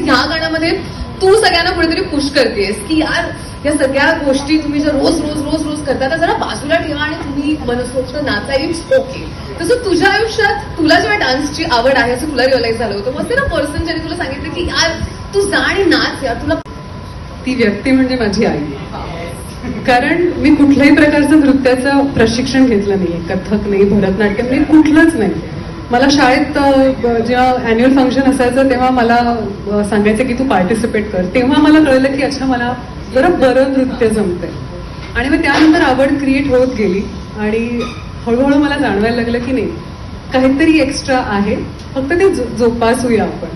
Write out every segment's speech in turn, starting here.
होणार ह्या गाण्यामध्ये तू सगळ्यांना कुठेतरी पुश करतेस की यार या सगळ्या गोष्टी तुम्ही जर रोज रोज रोज रोज करता तर जरा बाजूला ठेवा आणि तुम्ही मनसोक्त नाचा इट्स ओके तसं तुझ्या आयुष्यात तुला जेव्हा डान्सची आवड आहे असं तुला रिअलाइज झालं होतं मग ना पर्सन ज्याने तुला सांगितलं की यार तू जा आणि नाच यार तुला ती व्यक्ती म्हणजे माझी आई. कारण मी कुठल्याही प्रकारचं नृत्याचं प्रशिक्षण घेतलं नाही कथक नाही भरतनाट्यम नाही कुठलंच नाही. मला शाळेत जेव्हा अॅन्युअल फंक्शन असायचं तेव्हा मला सांगायचं की तू पार्टिसिपेट कर. तेव्हा मला कळलं की अच्छा मला जरा बरं नृत्य जमतंय. आणि मग त्यानंतर आवड क्रिएट होत गेली. आणि हळूहळू मला जाणवायला लागलं की नाही काहीतरी एक्स्ट्रा आहे. फक्त ते जो- जोपासूया आपण.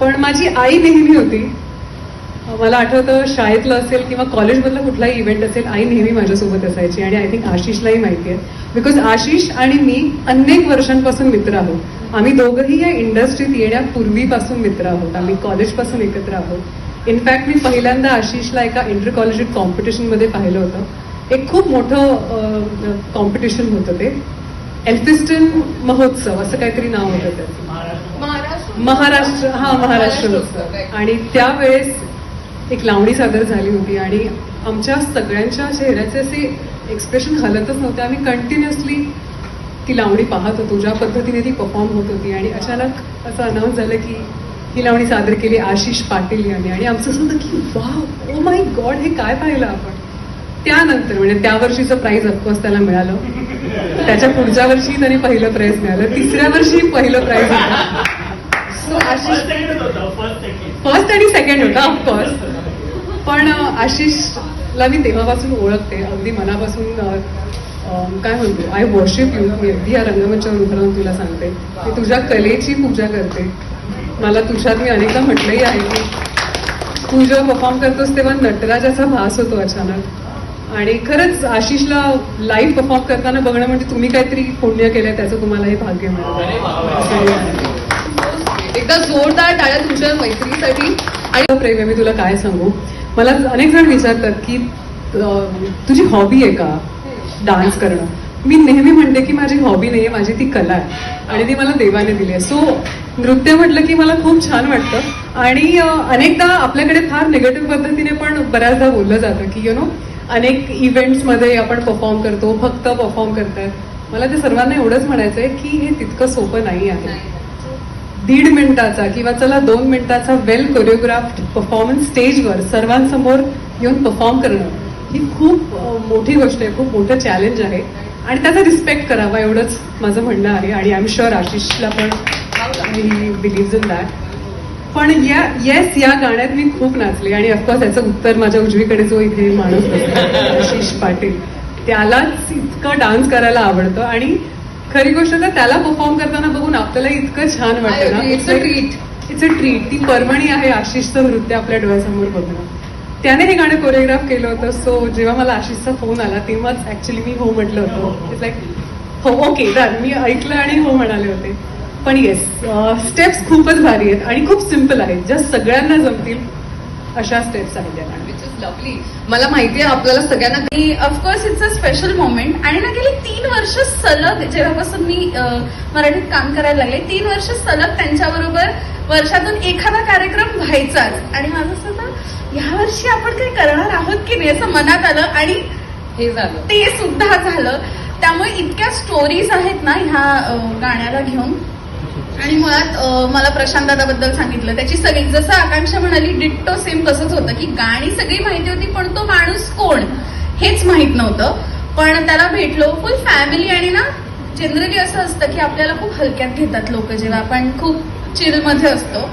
पण माझी आई नेहमी होती मला आठवतं शाळेतलं असेल किंवा कॉलेजमधला कुठलाही इव्हेंट असेल आई नेहमी माझ्यासोबत असायची आणि आय थिंक आशिषलाही माहिती आहे. बिकॉज आशिष आणि मी अनेक वर्षांपासून मित्र आहोत. आम्ही दोघंही या इंडस्ट्रीत येण्यापूर्वीपासून मित्र आहोत. आम्ही कॉलेजपासून एकत्र आहोत. इनफॅक्ट मी पहिल्यांदा आशिषला एका इंटर कॉलेजिएट कॉम्पिटिशनमध्ये पाहिलं होतं. एक खूप मोठं कॉम्पिटिशन होतं ते. एल्फिस्टन महोत्सव असं काहीतरी नाव होतं त्याचं. महाराष्ट्र. हा महाराष्ट्र आणि त्यावेळेस एक लावणी सादर झाली होती आणि आमच्या सगळ्यांच्या चेहऱ्याचे असे एक्सप्रेशन हलतच नव्हते. आम्ही कंटिन्युअसली ती लावणी पाहत होतो ज्या पद्धतीने ती परफॉर्म होत होती. आणि अचानक असं अनाऊन्स झालं की ही लावणी सादर केली आशिष पाटील यांनी. आणि आमचं असं होतं की वा ओ माय गॉड हे काय पाहिलं आपण? त्यानंतर म्हणजे त्या वर्षीचं प्राईज ऑफकोर्स त्याला मिळालं. त्याच्या पुढच्या वर्षी त्याने पहिलं प्राईज मिळालं. तिसऱ्या वर्षी पहिलं प्राईज मिळालं सो आशिष फर्स्ट आणि सेकंड होता ऑफकोर्स पण आशिषला मी तेव्हापासून ओळखते. अगदी मनापासून काय म्हणतो? आय वर्शिप यू मी अगदी या रंगमंचावर उभं राहून तुला सांगते. मी तुझ्या कलेची पूजा करते. मला तुझ्यात मी अनेकदा म्हटलंही आहे की तू जेव्हा परफॉर्म करतोस तेव्हा नटराजाचा भास होतो अचानक. आणि खरंच आशिषला लाईव्ह परफॉर्म करताना बघणं म्हणजे तुम्ही काहीतरी पुण्य केलंय त्याचं तुम्हाला हे भाग्य मिळालं. एकदा जोरदार टाळ्या तुमच्या मैत्रीसाठी. आणि हो, प्रेम आहे मी तुला काय सांगू? मला अनेक जण विचारतात की तुझी हॉबी आहे का? डान्स करणं. मी नेहमी म्हणते की माझी हॉबी नाही आहे माझी ती कला आहे. आणि ती मला देवाने दिली आहे. सो नृत्य म्हटलं की मला खूप छान वाटतं. आणि अनेकदा आपल्याकडे फार निगेटिव्ह पद्धतीने पण बऱ्याचदा बोललं जातं की यु नो अनेक इव्हेंट्समध्ये आपण परफॉर्म करतो फक्त परफॉर्म करतायत. मला ते सर्वांना एवढंच म्हणायचं आहे की हे तितकं सोपं नाही आहे. दीड मिनिटाचा किंवा चला दोन मिनिटाचा वेल कोरिओग्राफ्ड परफॉर्मन्स स्टेजवर सर्वांसमोर येऊन परफॉर्म करणं ही खूप मोठी गोष्ट आहे खूप मोठं चॅलेंज आहे. आणि त्याचा रिस्पेक्ट करावा एवढंच माझं म्हणणं आहे आणि आय एम शुअर आशिषला पण ही बिलीव्ह इन दॅट पण या येस या गाण्यात मी खूप नाचले आणि ऑफकोर्स याचं उत्तर माझ्या उजवीकडे जो इथे माणूस आशिष पाटील त्यालाच इतकं डान्स करायला आवडतं आणि खरी गोष्ट तर त्याला परफॉर्म करताना बघून आपल्याला इतकं छान वाटतं ना. It's a treat. It's a treat ती परमणी आहे आशिषचं नृत्य आपल्या डोळ्यासमोर बघणं त्याने हे गाणं कोरिओग्राफ केलं होतं. सो जेव्हा मला आशिषचा फोन आला तेव्हाच ऍक्च्युली मी हो म्हटलं होतं. इट्स लाईक हो ओके डन मी ऐकलं आणि हो म्हणाले होते. पण येस स्टेप्स खूपच भारी आहेत आणि खूप सिंपल आहेत. ज्या सगळ्यांना जमतील अशा स्टेप्स आहेत या गाण्यात. विच इज लवली मला माहिती आहे आपल्याला सगळ्यांना आणि of course it's a special moment आणि ना गेली तीन वर्ष सलग जेव्हापासून मी मराठीत काम करायला लागले तीन वर्ष सलग त्यांच्याबरोबर वर्षातून एखादा कार्यक्रम व्हायचाच. आणि माझं असं होतं ह्या वर्षी आपण काही करणार आहोत की नाही असं मनात आलं आणि हे झालं. ते सुद्धा झालं. त्यामुळे इतक्या स्टोरीज आहेत ना ह्या गाण्याला घेऊन. आणि मुळात मला प्रशांत दादाबद्दल सांगितलं. त्याची सगळी जसं आकांक्षा म्हणाली डिट्टो सेम तसंच होतं की गाणी सगळी माहिती होती पण तो माणूस कोण? हेच माहीत नव्हतं. पण त्याला भेटलो फुल फॅमिली आणि ना जनरली असं असतं की आपल्याला खूप हलक्यात घेतात लोक जेव्हा आपण खूप चिलमध्ये असतो.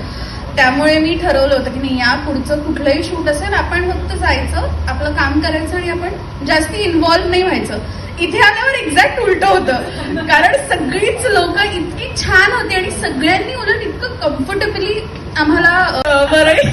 त्यामुळे मी ठरवलं होतं की नाही या पुढचं कुठलंही शूट असेल आपण फक्त जायचं आपलं काम करायचं आणि आपण जास्ती इन्व्हॉल्व्ह नाही व्हायचं. इथे आल्यावर एक्झॅक्ट उलट होतं. कारण सगळीच लोक इतकी छान होती आणि सगळ्यांनी उलट इतकं कम्फर्टेबली आम्हाला वरळी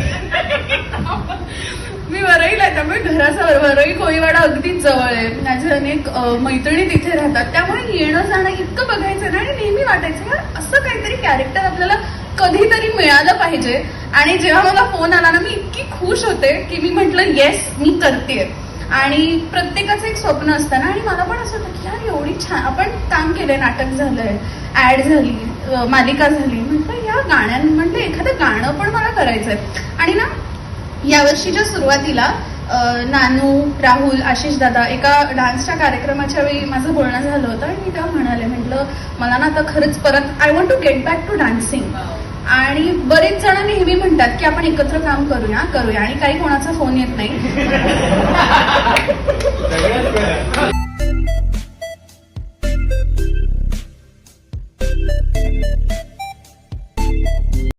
मी वरळीला आहे त्यामुळे घराचा वरई कोळीवाडा अगदीच जवळ आहे. माझे अनेक मैत्रिणी तिथे राहतात. त्यामुळे येणं जाणं इतकं बघायचं ना आणि नेहमी वाटायचं असं काहीतरी कॅरेक्टर आपल्याला कधीतरी मिळालं पाहिजे. आणि जेव्हा मला फोन आला ना मी इतकी खुश होते की मी म्हटलं येस मी करते आणि प्रत्येकाचं एक स्वप्न असतं ना आणि मला पण असं होतं की यार एवढी छान आपण काम केलंय नाटक झालंय ॲड झाली मालिका झाली. म्हटलं या गाण्यां म्हणजे एखादं गाणं पण मला करायचंय. आणि ना यावर्षीच्या सुरुवातीला नानू राहुल आशिष दादा एका डान्सच्या कार्यक्रमाच्या वेळी माझं बोलणं झालं होतं. आणि मी तेव्हा म्हणाले म्हटलं मला ना आता खरंच परत I want to get back to dancing आणि बरेच जण नेहमी म्हणतात की आपण एकत्र काम करूया करूया. आणि काही कोणाचा फोन येत नाही.